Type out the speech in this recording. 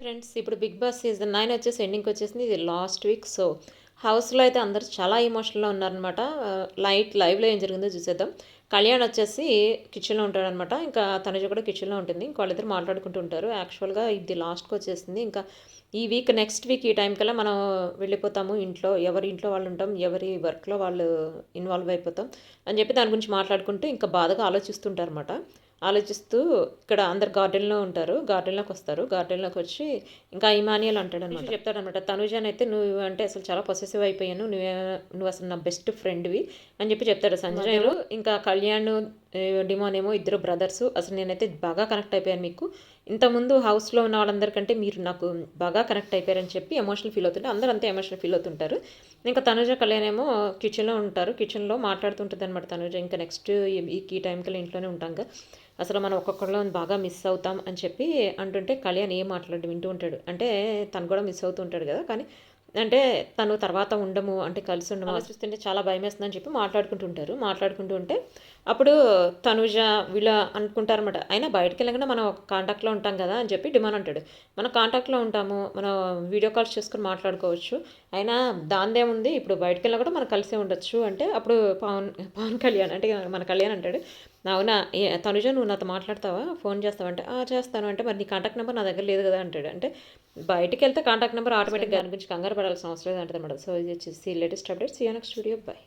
Friends ఇప్పుడు big boss season nine వచ్చేసి ఎండింగ్కి వచ్చేసింది. ఇది లాస్ట్ వీక్ సో హౌస్లో అయితే అందరు చాలా ఎమోషనల్గా ఉన్నారనమాట లైట్ లైవ్లో ఏం జరిగిందో చూసేద్దాం. కళ్యాణ్ వచ్చేసి కిచెన్లో ఉంటాడనమాట ఇంకా తనుజ కూడా కిచెన్లో ఉంటుంది. ఇంకా వాళ్ళిద్దరు మాట్లాడుకుంటూ ఉంటారు. యాక్చువల్గా ఇది లాస్ట్కి వచ్చేసింది. ఇంకా ఈ వీక్ నెక్స్ట్ వీక్ ఈ టైం కల్లా మనం వెళ్ళిపోతాము ఇంట్లో. ఎవరి ఇంట్లో వాళ్ళు ఉంటాం ఎవరి వర్క్లో వాళ్ళు ఇన్వాల్వ్ అయిపోతాం అని చెప్పి దాని గురించి మాట్లాడుకుంటూ ఇంకా బాధగా ఆలోచిస్తుంటారు అనమాట ఆలోచిస్తూ ఇక్కడ అందరు గార్డెన్లో ఉంటారు గార్డెన్లోకి వస్తారు. గార్డెన్లోకి వచ్చి ఇంకా ఇమానియల్ అంటాడు అనమాట చెప్తాడనమాట. తనుజాన్ అయితే నువ్వు అంటే అసలు చాలా పొసెసివ్ అయిపోయాను. నువ్వే నువ్వు అసలు నా బెస్ట్ ఫ్రెండ్వి అని చెప్పి చెప్తాడు. సంజయ్లు ఇంకా కళ్యాణ్ డిమాన్ ఏమో ఇద్దరు బ్రదర్స్. అసలు నేనైతే బాగా కనెక్ట్ అయిపోయాను మీకు. ఇంతకుముందు హౌస్లో ఉన్న వాళ్ళందరికంటే మీరు నాకు బాగా కనెక్ట్ అయిపోయారని చెప్పి ఎమోషనల్ ఫీల్ అవుతుంటే అందరూ అంతే ఎమోషనల్ ఫీల్ అవుతుంటారు. ఇంకా తనుజ కళ్యాణ్ ఏమో కిచెన్లో ఉంటారు. కిచెన్లో మాట్లాడుతుంటుంది అనమాట తనుజ. ఇంకా నెక్స్ట్ ఈ టైంకి ఇంట్లోనే ఉంటాం కదా అసలు మనం ఒక్కొక్కరిలో బాగా మిస్ అవుతాం అని చెప్పి అంటుంటే కళ్యాణ్ ఏం మాట్లాడి వింటూ ఉంటాడు. అంటే తను కూడా మిస్ అవుతూ ఉంటాడు కదా. కానీ అంటే తను తర్వాత ఉండము అంటే కలిసి ఉండము ఆలోచిస్తుంటే చాలా భయం వేస్తుందని చెప్పి మాట్లాడుకుంటుంటారు. మాట్లాడుకుంటూ ఉంటే అప్పుడు తనుజ వీళ్ళ అనుకుంటారనమాట అయినా బయటకు వెళ్ళకుండా మనం ఒక కాంటాక్ట్లో ఉంటాం కదా అని చెప్పి డిమాండ్ అంటాడు. మన కాంటాక్ట్లో ఉంటాము మనం వీడియో కాల్స్ చేసుకుని మాట్లాడుకోవచ్చు. అయినా దాందేముంది ఇప్పుడు బయటకు వెళ్ళినా కూడా మనం కలిసే ఉండొచ్చు అంటే అప్పుడు పవన్ పవన్ కళ్యాణ్ అంటే మన కళ్యాణ్ అంటాడు అవునా తనుజ నువ్వు నాతో మాట్లాడతావా? ఫోన్ చేస్తావంటే చేస్తాను. అంటే మరి నీ కాంటాక్ట్ నెంబర్ నా దగ్గర లేదు కదా అంటాడు. అంటే బయటికి వెళ్తే కాంటాక్ట్ నెంబర్ ఆటోమేటిక్గా దాని గురించి కంగారు పడాల్సిన అవసరం లేదు అంటుంది మేడం. సో ఇది వచ్చేసి లేటెస్ట్ అప్డేట్స్ ఈ నెక్స్ట్ వీడియో బై